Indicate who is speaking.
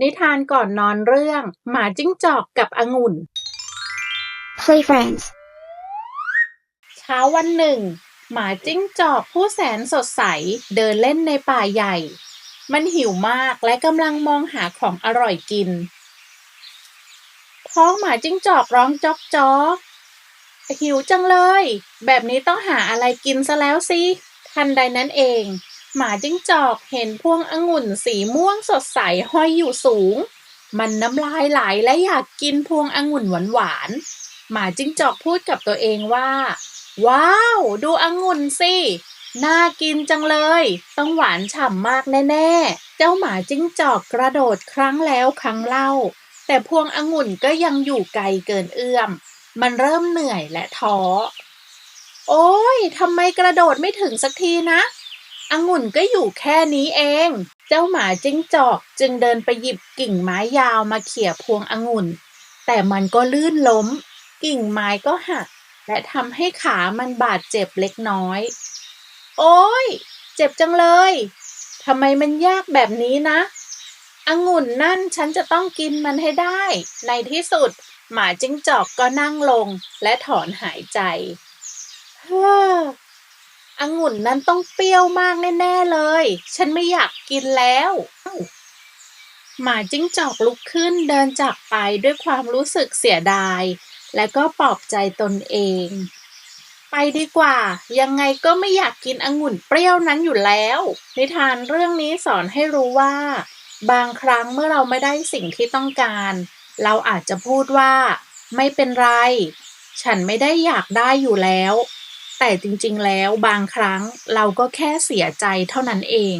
Speaker 1: นิทานก่อนนอนเรื่อง หมาจิ้งจอกกับองุ่น
Speaker 2: Play Friends.
Speaker 1: เช้าวันหนึ่ง หมาจิ้งจอกผู้แสนสดใสเดินเล่นในป่าใหญ่ มันหิวมากและกำลังมองหาของอร่อยกิน ท้องหมาจิ้งจอกร้องจอกจอกหิวจังเลย แบบนี้ต้องหาอะไรกินซะแล้วสิ ทันใดนั้นเอง หมาจิ้งจอกเห็นพวงองุ่นสีม่วงสดใสห้อยอยู่สูง มันน้ำลายไหลและอยากกินพวงองุ่นหวานๆหมาจิ้งจอกพูดกับตัวเองว่า ว้าว ดูองุ่นสิน่ากินจังเลย ต้องหวานฉ่ำมากแน่ๆ เจ้าหมาจิ้งจอกกระโดดครั้งแล้วครั้งเล่า แต่พวงองุ่นก็ยังอยู่ไกลเกินเอื้อม มันเริ่มเหนื่อยและท้อ โอ้ยทำไมกระโดดไม่ถึงสักทีนะ องุ่นก็อยู่แค่นี้เอง เจ้าหมาจิ้งจอกจึงเดินไปหยิบกิ่งไม้ยาวมาเขี่ยพวงองุ่น แต่มันก็ลื่นล้ม กิ่งไม้ก็หัก และทำให้ขามันบาดเจ็บเล็กน้อย โอ้ย เจ็บจังเลยทำไมมันยากแบบนี้นะองุ่นนั่นฉันจะต้องกินมันให้ได้ ในที่สุด หมาจิ้งจอกก็นั่งลงและถอนหายใจเฮ้อ องุ่นนั้นต้องเปรี้ยวมากแน่ๆเลย ฉันไม่อยากกินแล้ว หมาจิ้งจอกลุกขึ้นเดินจากไปด้วยความรู้สึกเสียดาย และก็ปลอบใจตนเอง ไปดีกว่า ยังไงก็ไม่อยากกินองุ่นเปรี้ยวนั้นอยู่แล้ว นิทานเรื่องนี้สอนให้รู้ว่า บางครั้งเมื่อเราไม่ได้สิ่งที่ต้องการ เราอาจจะพูดว่า ไม่เป็นไร ฉันไม่ได้อยากได้อยู่แล้ว แต่จริงๆแล้วบางครั้งเราก็แค่เสียใจเท่านั้นเอง